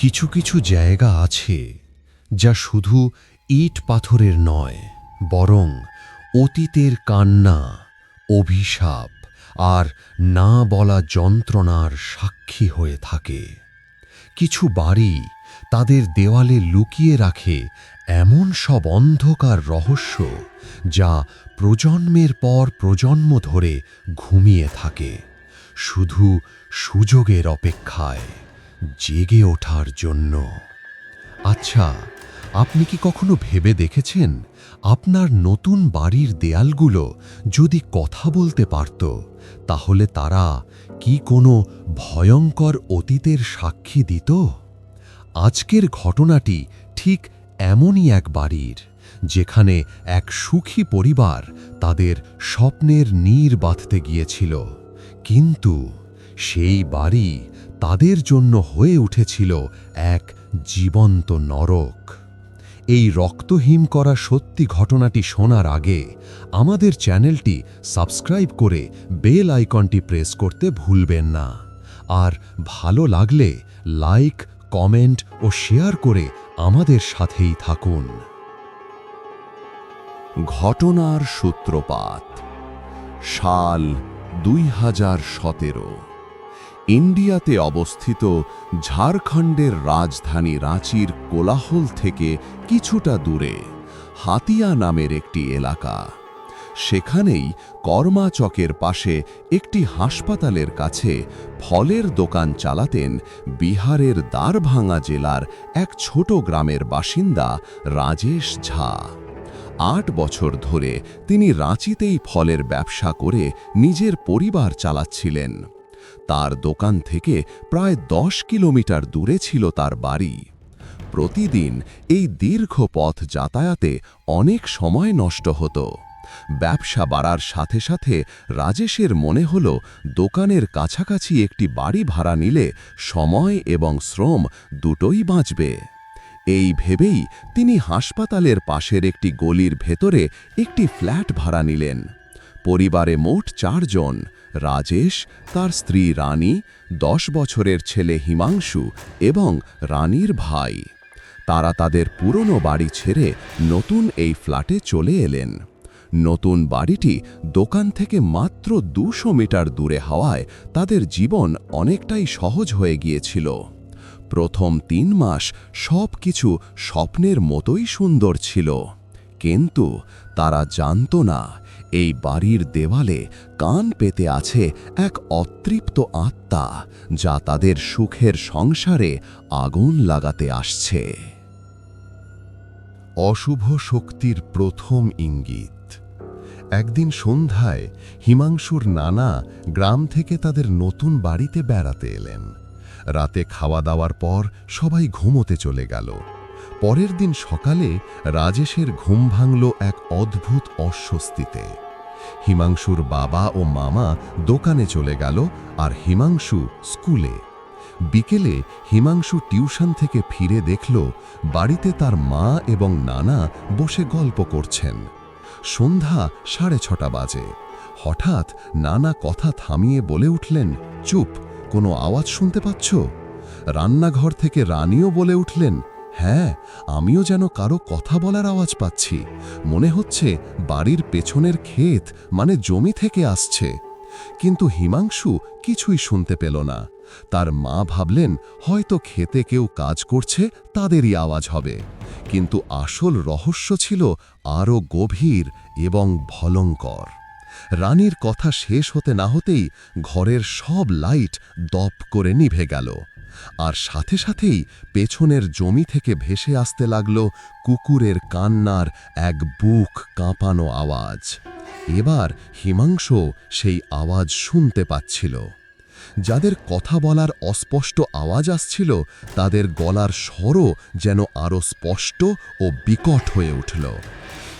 কিছু কিছু জায়গা আছে যা শুধু ইট পাথরের নয়, বরং অতীতের কান্না, অভিশাপ আর না বলা যন্ত্রণার সাক্ষী হয়ে থাকে। কিছু বাড়ি তাদের দেওয়ালে লুকিয়ে রাখে এমন সব অন্ধকার রহস্য যা প্রজন্মের পর প্রজন্ম ধরে ঘুমিয়ে থাকে, শুধু সুযোগের অপেক্ষায়। জেগে ওঠার জন্য। আচ্ছা আপনি কি কখনো ভেবে দেখেছেন আপনার নতুন বাড়ির দেয়ালগুলো যদি কথা বলতে পারত, তাহলে তারা কি কোনো ভয়ঙ্কর অতীতের সাক্ষী দিত? আজকের ঘটনাটি ঠিক এমনই এক বাড়ির, যেখানে এক সুখী পরিবার তাদের স্বপ্নের নীর বাঁধতে গিয়েছিল। কিন্তু সেই বাড়ি তাদের জন্য হয়ে উঠেছিল এক জীবন্ত নরক। এই রক্তহীন করা সত্যি ঘটনাটি শোনার আগে আমাদের চ্যানেলটি সাবস্ক্রাইব করে বেল আইকনটি প্রেস করতে ভুলবেন না। আর ভালো লাগলে লাইক, কমেন্ট ও শেয়ার করে আমাদের সাথেই থাকুন। ঘটনার সূত্রপাত, সাল দুই হাজার সতেরো। ইন্ডিয়াতে অবস্থিত ঝাড়খণ্ডের রাজধানী রাঁচির কোলাহল থেকে কিছুটা দূরে, হাতিয়া নামের একটি এলাকা। সেখানেই কর্মাচকের পাশে একটি হাসপাতালের কাছে ফলের দোকান চালাতেন বিহারের দ্বারভাঙা জেলার এক ছোট গ্রামের বাসিন্দা রাজেশ ঝা। আট বছর ধরে তিনি রাঁচিতেই ফলের ব্যবসা করে নিজের পরিবার চালাচ্ছিলেন। তার দোকান থেকে প্রায় দশ কিলোমিটার দূরে ছিল তার বাড়ি। প্রতিদিন এই দীর্ঘ পথ যাতায়াতে অনেক সময় নষ্ট হতো। ব্যবসা বাড়ার সাথে সাথে রাজেশের মনে হল, দোকানের কাছাকাছি একটি বাড়ি ভাড়া নিলে সময় এবং শ্রম দুটোই বাঁচবে। এই ভেবেই তিনি হাসপাতালের পাশের একটি গলির ভেতরে একটি ফ্ল্যাট ভাড়া নিলেন। পরিবারে মোট চারজন, রাজেশ, তার স্ত্রী রানী, দশ বছরের ছেলে হিমাংশু এবং রানীর ভাই। তারা তাদের পুরনো বাড়ি ছেড়ে নতুন এই ফ্ল্যাটে চলে এলেন। নতুন বাড়িটি দোকান থেকে মাত্র দুশো মিটার দূরে হওয়ায় তাদের জীবন অনেকটাই সহজ হয়ে গিয়েছিল। প্রথম তিন মাস সব কিছু স্বপ্নের মতোই সুন্দর ছিল। কিন্তু তারা জানত না এই বাড়ির দেওয়ালে কান পেতে আছে এক অতৃপ্ত আত্মা, যা তাদের সুখের সংসারে আগুন লাগাতে আসছে। অশুভ শক্তির প্রথম ইঙ্গিত। একদিন সন্ধ্যায় হিমাংশুর নানা গ্রাম থেকে তাদের নতুন বাড়িতে বেড়াতে এলেন। রাতে খাওয়া দাওয়ার পর সবাই ঘুমোতে চলে গেল। পরের দিন সকালে রাজেশের ঘুম ভাঙল এক অদ্ভুত অস্বস্তিতে। হিমাংশুর বাবা ও মামা দোকানে চলে গেল আর হিমাংশু স্কুলে। বিকেলে হিমাংশু টিউশন থেকে ফিরে দেখল বাড়িতে তার মা এবং নানা বসে গল্প করছেন। সন্ধ্যা সাড়ে ছটা বাজে। হঠাৎ নানা কথা থামিয়ে বলে উঠলেন, চুপ, কোনো আওয়াজ শুনতে পাচ্ছ? রান্নাঘর থেকে রানীও বলে উঠলেন হ্যাঁ আমিও যেন কারও কথা বলার আওয়াজ পাচ্ছি। মনে হচ্ছে বাড়ির পেছনের ক্ষেত মানে জমি থেকে আসছে। কিন্তু হিমাংশু কিছুই শুনতে পেল না। তার মা ভাবলেন, হয়তো খেতে কেউ কাজ করছে, তাদেরই আওয়াজ হবে। কিন্তু আসল রহস্য ছিল আরও গভীর এবং ভলঙ্কর রানীর কথা শেষ হতে না হতেই ঘরের সব লাইট দপ করে নিভে গেল। আর সাথে সাথেই পেছনের জমি থেকে ভেসে আসতে লাগল কুকুরের কান্নার এক বুক কাঁপানো আওয়াজ। এবার হিমাংশ সেই আওয়াজ শুনতে পাচ্ছিল। যাদের কথা বলার অস্পষ্ট আওয়াজ আসছিল, তাদের গলার স্বরও যেন আরও স্পষ্ট ও বিকট হয়ে উঠল।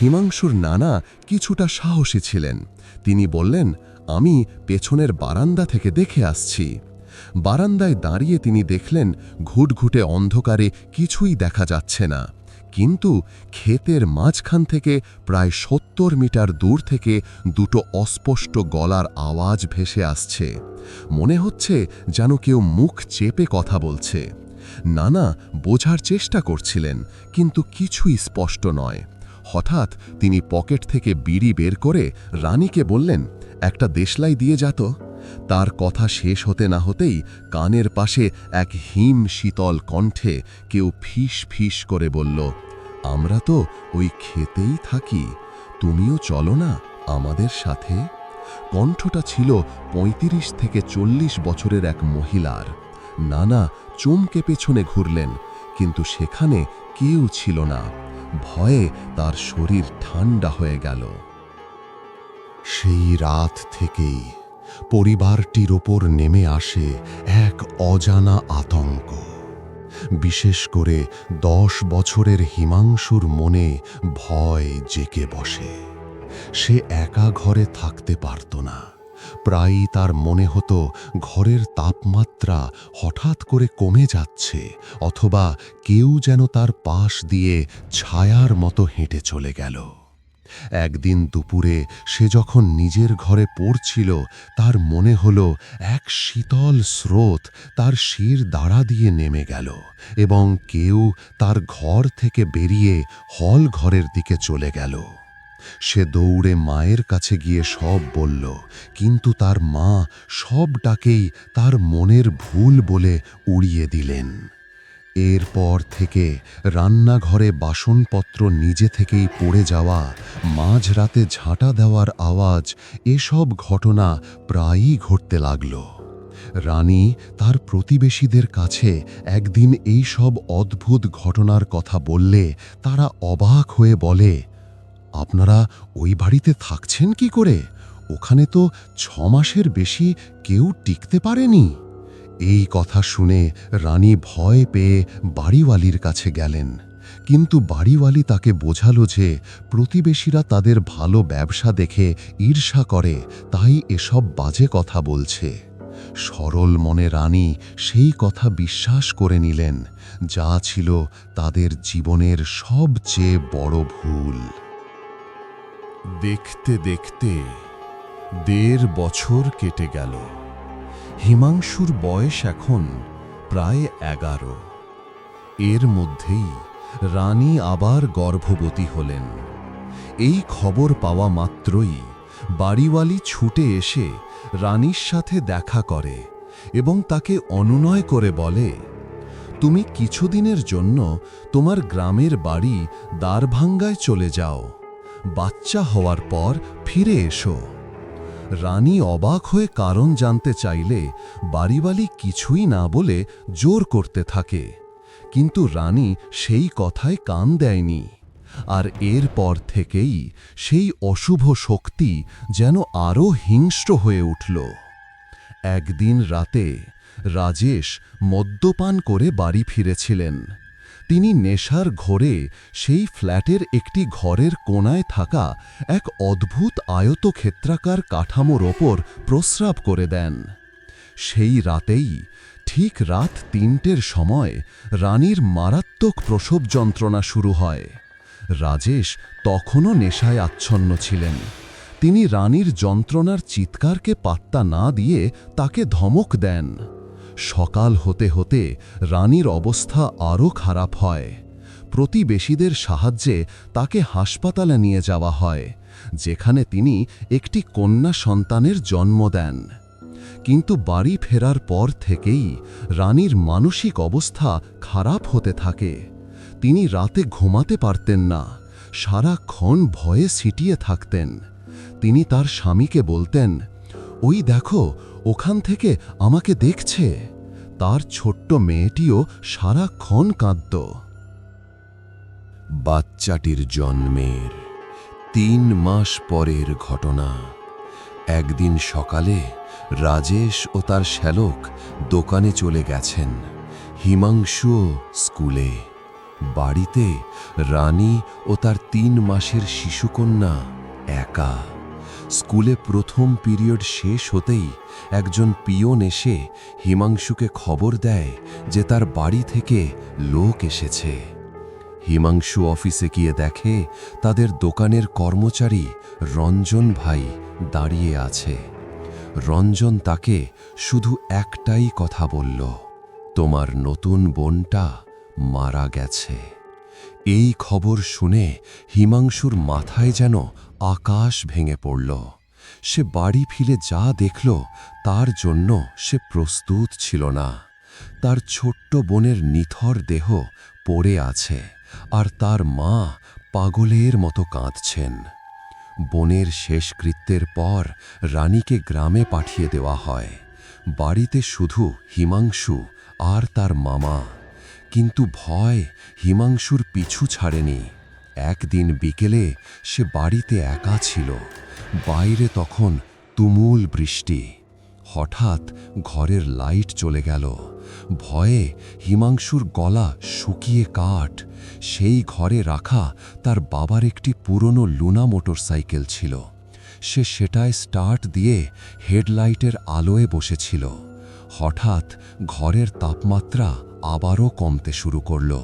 হিমাংশুর নানা কিছুটা সাহসী ছিলেন। তিনি বললেন, আমি পেছনের বারান্দা থেকে দেখে আসছি। বারান্দায় দাঁড়িয়ে তিনি দেখলেন ঘুটঘুটে অন্ধকারে কিছুই দেখা যাচ্ছে না। কিন্তু ক্ষেতের মাঝখান থেকে প্রায় সত্তর মিটার দূর থেকে দুটো অস্পষ্ট গলার আওয়াজ ভেসে আসছে। মনে হচ্ছে যেন কেউ মুখ চেপে কথা বলছে। নানা বোঝার চেষ্টা করছিলেন, কিন্তু কিছুই স্পষ্ট নয়। হঠাৎ তিনি পকেট থেকে বিড়ি বের করে রানীকে বললেন, একটা দেশলাই দিয়ে যাত তার কথা শেষ হতে না হতেই কানের পাশে এক হিম শীতল কণ্ঠে কেউ ফিস ফিস করে বলল, আমরা তো ওই খেতেই থাকি, তুমিও চলো না আমাদের সাথে? কণ্ঠটা ছিল ৩৫ থেকে চল্লিশ বছরের এক মহিলার। নানা চমকে পেছনে ঘুরলেন, কিন্তু সেখানে কেউ ছিল না। ভয়ে তার শরীর ঠান্ডা হয়ে গেল। সেই রাত থেকেই পরিবারটির ওপর নেমে আসে এক অজানা আতঙ্ক। বিশেষ করে দশ বছরের হিমাংশুর মনে ভয় জেকে বসে। সে একা ঘরে থাকতে পারত না। প্রায়ই তার মনে হতো ঘরের তাপমাত্রা হঠাৎ করে কমে যাচ্ছে, অথবা কেউ যেন তার পাশ দিয়ে ছায়ার মতো হেঁটে চলে গেল। একদিন দুপুরে সে যখন নিজের ঘরে পড়ছিল, তার মনে হল এক শীতল স্রোত তার শির দাঁড়া দিয়ে নেমে গেল এবং কেউ তার ঘর থেকে বেরিয়ে হল ঘরের দিকে চলে গেল। সে দৌড়ে মায়ের কাছে গিয়ে সব বলল, কিন্তু তার মা সবটাকেই তার মনের ভুল বলে উড়িয়ে দিলেন। এরপর থেকে রান্নাঘরে বাসনপত্র নিজে থেকেই পড়ে যাওয়া, মাঝরাতে ঝাঁটা দেওয়ার আওয়াজ, এসব ঘটনা প্রায়ই ঘটতে লাগল। রানী তার প্রতিবেশীদের কাছে একদিন এই সব অদ্ভুত ঘটনার কথা বললে তারা অবাক হয়ে বলে, আপনারা ওই বাড়িতে থাকছেন কি করে? ওখানে তো ছ মাসের বেশি কেউ টিকতে পারেনি। এই কথা শুনে রানী ভয় পেয়ে বাড়িওয়ালির কাছে গেলেন। কিন্তু বাড়িওয়ালি তাকে বোঝালো যে প্রতিবেশীরা তাদের ভালো ব্যবসা দেখে ঈর্ষা করে, তাই এসব বাজে কথা বলছে। সরল মনে রানী সেই কথা বিশ্বাস করে নিলেন, যা ছিল তাদের জীবনের সবচেয়ে বড় ভুল। দেখতে দেখতে দেড় বছর কেটে গেল। হিমাংশুর বয়স এখন প্রায় এগারো। এর মধ্যেই রানী আবার গর্ভবতী হলেন। এই খবর পাওয়া মাত্রই বাড়িওয়ালি ছুটে এসে রানীর সাথে দেখা করে এবং তাকে অনুনয় করে বলে, তুমি কিছুদিনের জন্য তোমার গ্রামের বাড়ি দ্বারভাঙ্গায় চলে যাও। বাচ্চা হওয়ার পর ফিরে এসো। রানী অবাক হয়ে কারণ জানতে চাইলে বাড়িওয়ালি কিছুই না বলে জোর করতে থাকে। কিন্তু রানী সেই কথায় কান দেয়নি। আর এরপর থেকেই সেই অশুভ শক্তি যেন আরও হিংস্র হয়ে উঠল। একদিন রাতে রাজেশ মদ্যপান করে বাড়ি ফিরেছিলেন। তিনি নেশার ঘোরে সেই ফ্ল্যাটের একটি ঘরের কোণায় থাকা এক অদ্ভুত আয়তক্ষেত্রাকার কাঠামোর ওপর প্রস্রাব করে দেন। সেই রাতেই, ঠিক রাত তিনটের সময়, রানীর মারাত্মক প্রসব যন্ত্রণা শুরু হয়। রাজেশ তখনও নেশায় আচ্ছন্ন ছিলেন। তিনি রানীর যন্ত্রণার চিৎকারকে পাত্তা না দিয়ে তাকে ধমক দেন। সকাল হতে হতে রানীর অবস্থা আরও খারাপ হয়। প্রতিবেশীদের সাহায্যে তাকে হাসপাতালে নিয়ে যাওয়া হয়, যেখানে তিনি একটি কন্যা সন্তানের জন্ম দেন। কিন্তু বাড়ি ফেরার পর থেকেই রানীর মানসিক অবস্থা খারাপ হতে থাকে। তিনি রাতে ঘুমাতে পারতেন না, সারাক্ষণ ভয়ে ছিটিয়ে থাকতেন। তিনি তার স্বামীকে বলতেন, ওই দেখো ওখান থেকে আমাকে দেখছে। তার ছোট্ট মেয়েটিও সারাক্ষণ কাঁদত। বাচ্চাটির জন্মের তিন মাস পরের ঘটনা। একদিন সকালে রাজেশ ও তার শ্যালক দোকানে চলে গেছেন হিমাংশুও স্কুলে। বাড়িতে রানী ও তার তিন মাসের শিশুকন্যা একা। স্কুলে প্রথম পিরিয়ড শেষ হতেই একজন পিয়ন এসে হিমাংশুকে খবর দেয় যে তার বাড়ি থেকে লোক এসেছে। হিমাংশু অফিসে গিয়ে দেখে তাদের দোকানের কর্মচারী রঞ্জন ভাই দাঁড়িয়ে আছে। রঞ্জন তাকে শুধু একটাই কথা বলল, তোমার নতুন বোনটা মারা গেছে। এই খবর শুনে হিমাংশুর মাথায় যেন আকাশ ভেঙে পড়ল। সে বাড়ি ফিরে যা দেখল, তার জন্য সে প্রস্তুত ছিল না। তার ছোট্ট বোনের নিথর দেহ পড়ে আছে, আর তার মা পাগলের মতো কাঁদছেন। বনের শেষকৃত্যের পর রানীকে গ্রামে পাঠিয়ে দেওয়া হয়। বাড়িতে শুধু হিমাংশু আর তার মামা। কিন্তু ভয় হিমাংশুর পিছু ছাড়েনি। একদিন বিকেলে সে বাড়িতে একা ছিল। বাইরে তখন তুমুল বৃষ্টি। হঠাৎ ঘরের লাইট চলে গেল। ভয়ে হিমাংশুর গলা শুকিয়ে কাঠ। সেই ঘরে রাখা তার বাবার একটি পুরনো লুনা মোটরসাইকেল ছিল। সে সেটায় স্টার্ট দিয়ে হেডলাইটের আলোয় বসেছিল। হঠাৎ ঘরের তাপমাত্রা আবারও কমতে শুরু করল।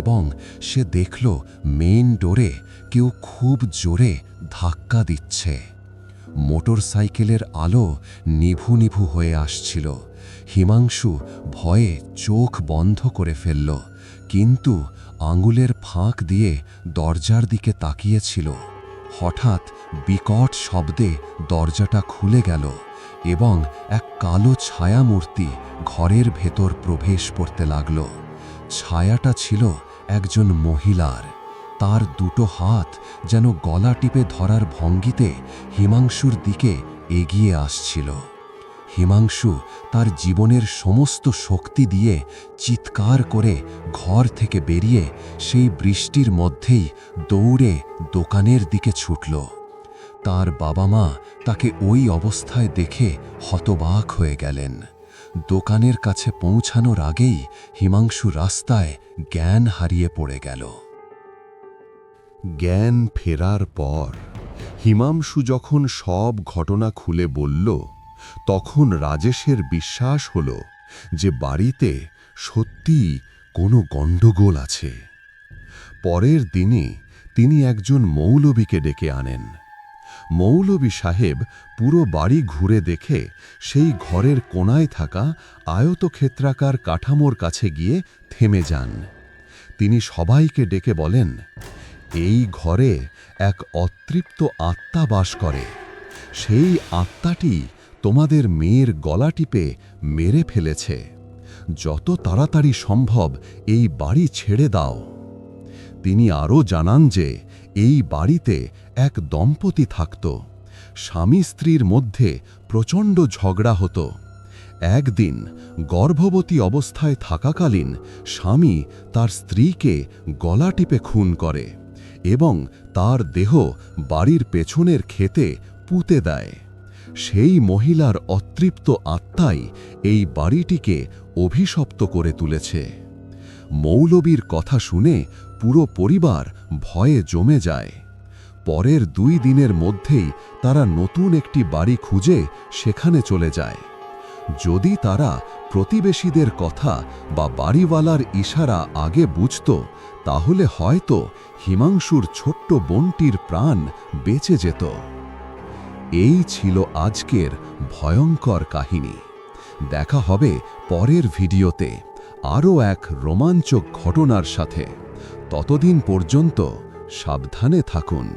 এবং সে দেখল মেইন ডোরে কেউ খুব জোরে ধাক্কা দিচ্ছে। মোটরসাইকেলের আলো নিভু নিভু হয়ে আসছিল। হিমাংশু ভয়ে চোখ বন্ধ করে ফেলল, কিন্তু আঙুলের ফাঁক দিয়ে দরজার দিকে তাকিয়েছিল। হঠাৎ বিকট শব্দে দরজাটা খুলে গেল এবং এক কালো ছায়ামূর্তি ঘরের ভেতর প্রবেশ করতে লাগল। ছায়াটা ছিল একজন মহিলার। তার দুটো হাত যেন গলা টিপে ধরার ভঙ্গিতে হিমাংশুর দিকে এগিয়ে আসছিল। হিমাংশু তার জীবনের সমস্ত শক্তি দিয়ে চিৎকার করে ঘর থেকে বেরিয়ে সেই বৃষ্টির মধ্যেই দৌড়ে দোকানের দিকে ছুটল। তার বাবা মা তাকে ওই অবস্থায় দেখে হতবাক হয়ে গেলেন। দোকানের কাছে পৌঁছানোর আগেই হিমাংশু রাস্তায় জ্ঞান হারিয়ে পড়ে গেল। জ্ঞান ফেরার পর হিমাংশু যখন সব ঘটনা খুলে বলল, তখন রাজেশের বিশ্বাস হল যে বাড়িতে সত্যিই কোনো গণ্ডগোল আছে। পরের দিনই তিনি একজন মৌলবীকে ডেকে আনেন। মৌলবী সাহেব পুরো বাড়ি ঘুরে দেখে সেই ঘরের কোনায় থাকা আয়তক্ষেত্রাকার কাঠামোর কাছে গিয়ে থেমে যান। তিনি সবাইকে ডেকে বলেন, এই ঘরে এক অতৃপ্ত আত্মা বাস করে। সেই আত্মাটি তোমাদের মেয়ের গলা টিপে মেরে ফেলেছে। যত তাড়াতাড়ি সম্ভব এই বাড়ি ছেড়ে দাও। তিনি আরও জানান যে এই বাড়িতে এক দম্পতি থাকত। স্বামী স্ত্রীর মধ্যে প্রচণ্ড ঝগড়া হতো। একদিন গর্ভবতী অবস্থায় থাকাকালীন স্বামী তার স্ত্রীকে গলা টিপে খুন করে এবং তার দেহ বাড়ির পেছনের ক্ষেতে পুঁতে দেয়। সেই মহিলার অতৃপ্ত আত্মাই এই বাড়িটিকে অভিশপ্ত করে তুলেছে। মৌলবীর কথা শুনে পুরো পরিবার ভয়ে জমে যায়। পরের দুই দিনের মধ্যেই তারা নতুন একটি বাড়ি খুঁজে সেখানে চলে যায়। যদি তারা প্রতিবেশীদের কথা বা বাড়িওয়ালার ইশারা আগে বুঝত, তাহলে হয়তো হিমাংশুর ছোট্ট বোনটির প্রাণ বেঁচে যেত। এই ছিল আজকের ভয়ঙ্কর কাহিনী। দেখা হবে পরের ভিডিওতে। আরও এক রোমাঞ্চক ঘটনার সাথে। ততদিন পর্যন্ত সাবধানে থাকুন।